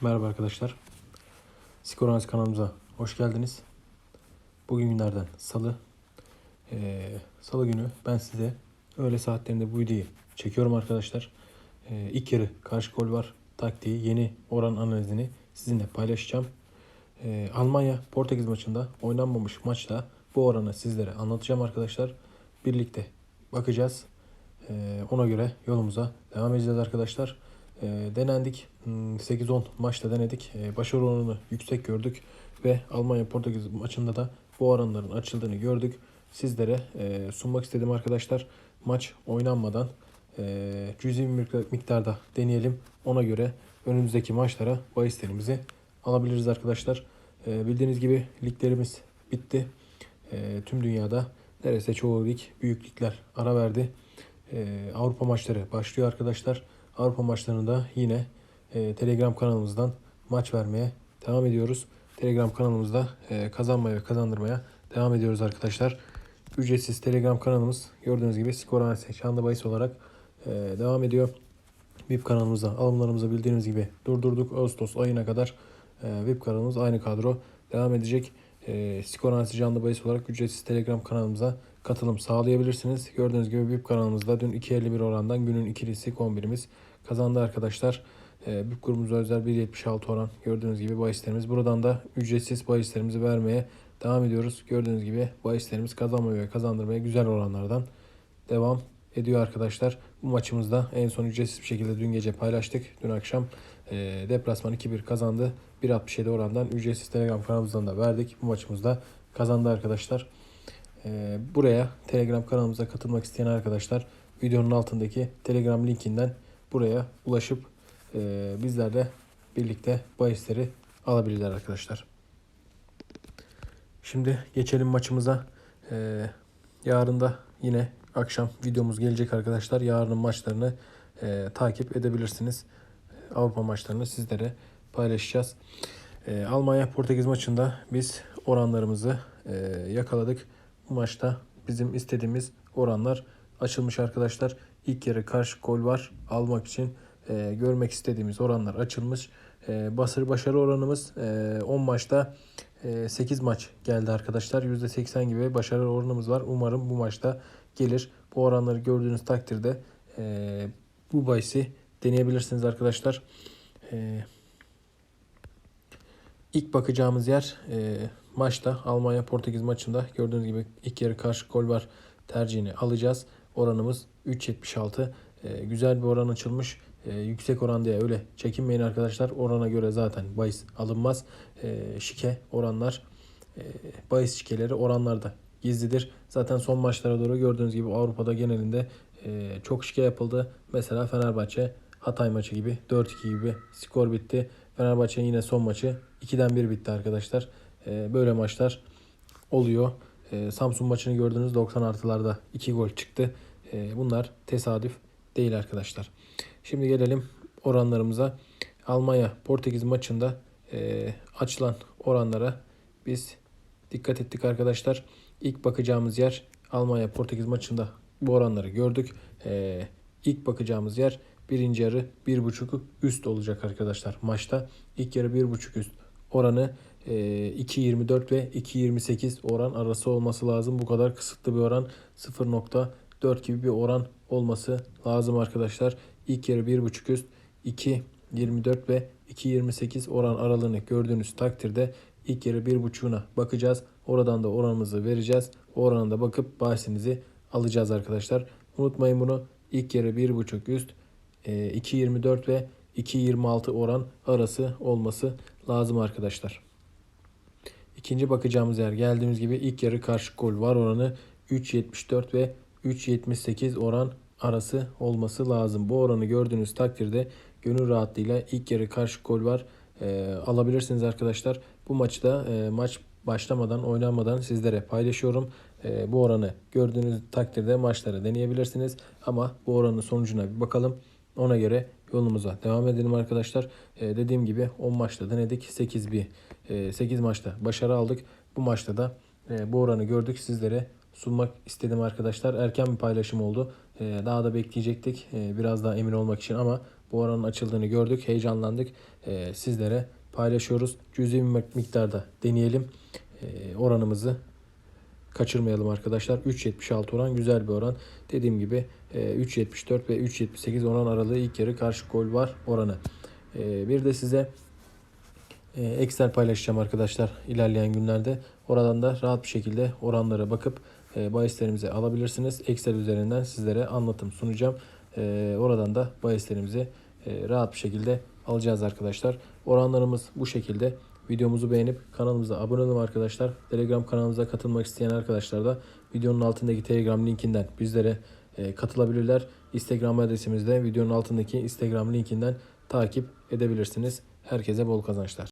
Merhaba arkadaşlar. Skor Analiz kanalımıza hoş geldiniz. Bugün günlerden salı. Ee, salı günü ben size öğle saatlerinde bu videoyu çekiyorum arkadaşlar. Ee, ilk yarı karşı gol var taktiği, yeni oran analizini sizinle paylaşacağım. Ee, Almanya Portekiz maçında oynanmamış maçta bu oranı sizlere anlatacağım arkadaşlar. Birlikte bakacağız. Ee, ona göre yolumuza devam edeceğiz arkadaşlar. Ee, denendik. Hmm, 8-10 maçta denedik. Ee, başarı oranını yüksek gördük. Ve Almanya Portekiz maçında da bu oranların açıldığını gördük. Sizlere e, sunmak istedim arkadaşlar. Maç oynanmadan e, cüzi bir miktar- miktarda deneyelim. Ona göre önümüzdeki maçlara bahislerimizi alabiliriz arkadaşlar. E, bildiğiniz gibi liglerimiz bitti. E, tüm dünyada neredeyse çoğu lig, büyük ligler ara verdi. E, Avrupa maçları başlıyor arkadaşlar. Avrupa maçlarında yine e, Telegram kanalımızdan maç vermeye devam ediyoruz. Telegram kanalımızda e, kazanmaya ve kazandırmaya devam ediyoruz arkadaşlar. Ücretsiz Telegram kanalımız gördüğünüz gibi skor analizi canlı bahis olarak e, devam ediyor. VIP kanalımıza alımlarımızı bildiğiniz gibi durdurduk. Ağustos ayına kadar e, VIP kanalımız aynı kadro devam edecek. E, skor analizi canlı bahis olarak ücretsiz Telegram kanalımıza katılım sağlayabilirsiniz. Gördüğünüz gibi VIP kanalımızda dün 2.51 orandan günün ikilisi kombinimiz kazandı arkadaşlar. E, VIP grubumuza özel 1.76 oran gördüğünüz gibi bahislerimiz. Buradan da ücretsiz bahislerimizi vermeye devam ediyoruz. Gördüğünüz gibi bahislerimiz kazanmaya ve kazandırmaya güzel oranlardan devam ediyor arkadaşlar. Bu maçımızda en son ücretsiz bir şekilde dün gece paylaştık. Dün akşam e, deplasman 2-1 kazandı. 1.67 orandan ücretsiz Telegram kanalımızdan da verdik. Bu maçımızda kazandı arkadaşlar. E, buraya Telegram kanalımıza katılmak isteyen arkadaşlar videonun altındaki Telegram linkinden buraya ulaşıp e, bizlerle birlikte bahisleri alabilirler arkadaşlar. Şimdi geçelim maçımıza. Ee, yarın da yine akşam videomuz gelecek arkadaşlar. Yarının maçlarını e, takip edebilirsiniz. Avrupa maçlarını sizlere paylaşacağız. Ee, Almanya Portekiz maçında biz oranlarımızı e, yakaladık. Maçta bizim istediğimiz oranlar açılmış arkadaşlar. İlk yarı karşı gol var almak için e, görmek istediğimiz oranlar açılmış. E, basır başarı oranımız e, 10 maçta e, 8 maç geldi arkadaşlar. %80 gibi başarı oranımız var. Umarım bu maçta gelir. Bu oranları gördüğünüz takdirde e, bu bahisi deneyebilirsiniz arkadaşlar. E, ilk bakacağımız yer e, maçta Almanya Portekiz maçında gördüğünüz gibi ilk yarı karşı gol var tercihini alacağız. Oranımız 3.76. E, güzel bir oran açılmış. E, yüksek oran diye öyle çekinmeyin arkadaşlar. Orana göre zaten bahis alınmaz. E, şike oranlar e, bahis şikeleri oranlarda gizlidir. Zaten son maçlara doğru gördüğünüz gibi Avrupa'da genelinde e, çok şike yapıldı. Mesela Fenerbahçe Hatay maçı gibi 4-2 gibi skor bitti. Fenerbahçe'nin yine son maçı 2'den 1 bitti arkadaşlar. E, böyle maçlar oluyor. E, Samsun maçını gördüğünüz 90 artılarda 2 gol çıktı. E, bunlar tesadüf değil arkadaşlar. Şimdi gelelim oranlarımıza. Almanya Portekiz maçında e, açılan oranlara biz dikkat ettik arkadaşlar. İlk bakacağımız yer Almanya Portekiz maçında bu oranları gördük. E, ilk bakacağımız yer birinci yarı 1.5 üst olacak arkadaşlar maçta. İlk yarı 1.5 üst oranı 2.24 ve 2.28 oran arası olması lazım. Bu kadar kısıtlı bir oran 0.4 gibi bir oran olması lazım arkadaşlar. İlk yarı 1.5 üst 2.24 ve 2.28 oran aralığını gördüğünüz takdirde ilk yarı 1.5'una bakacağız. Oradan da oranımızı vereceğiz. O oranında bakıp bahsinizi alacağız arkadaşlar. Unutmayın bunu. İlk yarı 1.5 üst e, 2.24 ve 2.26 oran arası olması lazım arkadaşlar. İkinci bakacağımız yer geldiğimiz gibi ilk yarı karşı gol var oranı 3.74 ve 3.78 oran arası olması lazım. Bu oranı gördüğünüz takdirde gönül rahatlığıyla ilk yarı karşı gol var e, alabilirsiniz arkadaşlar. Bu maçta e, maç başlamadan oynanmadan sizlere paylaşıyorum. E, bu oranı gördüğünüz takdirde maçları deneyebilirsiniz. Ama bu oranın sonucuna bir bakalım. Ona göre yolumuza devam edelim arkadaşlar. E, dediğim gibi 10 maçta denedik. 8 bir e, 8 maçta başarı aldık. Bu maçta da e, bu oranı gördük. Sizlere sunmak istedim arkadaşlar. Erken bir paylaşım oldu. E, daha da bekleyecektik. E, biraz daha emin olmak için ama bu oranın açıldığını gördük. Heyecanlandık. E, sizlere paylaşıyoruz. Cüzi bir mik- miktarda deneyelim. E, oranımızı kaçırmayalım arkadaşlar. 3.76 oran güzel bir oran. Dediğim gibi e, 3.74 ve 3.78 oran aralığı ilk yarı karşı gol var oranı. E, bir de size e, Excel paylaşacağım arkadaşlar ilerleyen günlerde. Oradan da rahat bir şekilde oranlara bakıp e, bahislerimizi alabilirsiniz. Excel üzerinden sizlere anlatım sunacağım. E, oradan da bahislerimizi e, rahat bir şekilde alacağız arkadaşlar. Oranlarımız bu şekilde. Videomuzu beğenip kanalımıza abone olun arkadaşlar. Telegram kanalımıza katılmak isteyen arkadaşlar da videonun altındaki Telegram linkinden bizlere e, katılabilirler. Instagram adresimizde videonun altındaki Instagram linkinden takip edebilirsiniz. Herkese bol kazançlar.